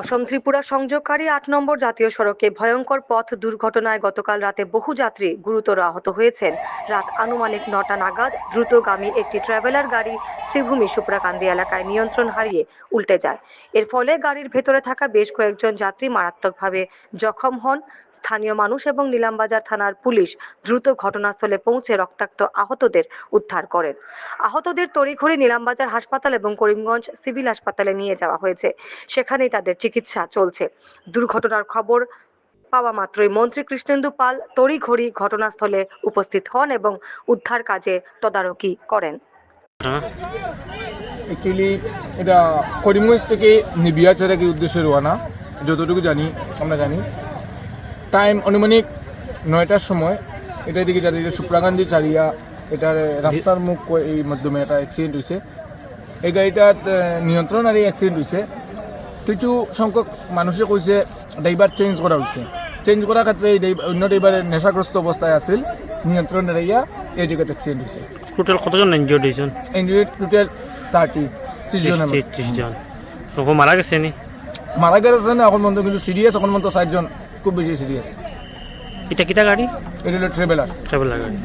অসম ত্রিপুরা সংযোগকারী আট নম্বর জাতীয় সড়কে ভয়ঙ্কর পথ দুর্ঘটনায় গতকাল রাতে বহু যাত্রী গুরুতর আহত হয়েছেন। রাত আনুমানিক নটা নাগাদ দ্রুতগামী একটি ট্রাভেলার গাড়ি শ্রীভূমি সুপ্রাকান্দি এলাকায় নিয়ন্ত্রণ হারিয়ে উল্টে যায়। এর ফলে গাড়ির ভেতরে থাকা বেশ কয়েকজন যাত্রী মারাত্মকভাবে জখম হন। স্থানীয় মানুষ এবং নিলামবাজার থানার পুলিশ দ্রুত ঘটনাস্থলে পৌঁছে রক্তাক্ত আহতদের উদ্ধার করেন। আহতদের তড়িঘড়ি নিলামবাজার হাসপাতাল এবং করিমগঞ্জ সিভিল হাসপাতালে নিয়ে যাওয়া হয়েছে। সেখানেই তাদের চিকিৎসা চলছে। দুর্ঘটনার খবর পাওয়া মাত্রই মন্ত্রী কৃষ্ণেন্দু পাল তড়িঘড়ি ঘটনাস্থলে উপস্থিত হন এবং উদ্ধার কাজে তদারকি করেন। অ্যাকচুয়ালি এটা করিমগঞ্জ থেকে নিবিয়াচারাকের উদ্দেশ্যে রোয়ানা যতটুকু জানি, আমরা জানি। টাইম আনুমানিক নয়টার সময় এটা এদিকে চারিয়ে সুপ্রাকান্দি চারিয়া এটার রাস্তার মুখ এই মাধ্যমে একটা অ্যাক্সিডেন্ট হয়েছে। এই গাড়িটার নিয়ন্ত্রণ আর এই অ্যাক্সিডেন্ট হয়েছে। কিছু সংখ্যক মানুষে কৈছে ড্রাইভার চেঞ্জ করা হয়েছে। চেঞ্জ করার ক্ষেত্রে এই অন্য ড্রাইভারের নেশাগ্রস্ত অবস্থায় আছিল। নিয়ন্ত্রণ এড়াইয়া এই জায়গাতে অ্যাক্সিডেন্ট হয়েছে। টোটাল কতজন ইনজিওর্ড হয়েছেন? ইঞ্জুরি টোটাল থার্টি ত্রিশ মতো। ত্রিশ জন। তখন মারা গেছে নি? মারা গেছে না এখন মতো কিন্তু সিরিয়াস এখন মতো ষাটজন খুব বেশি সিরিয়াস এটা কিটা গাড়ি? এটা হলো ট্রেভেলার ট্রেভেলার গাড়ি।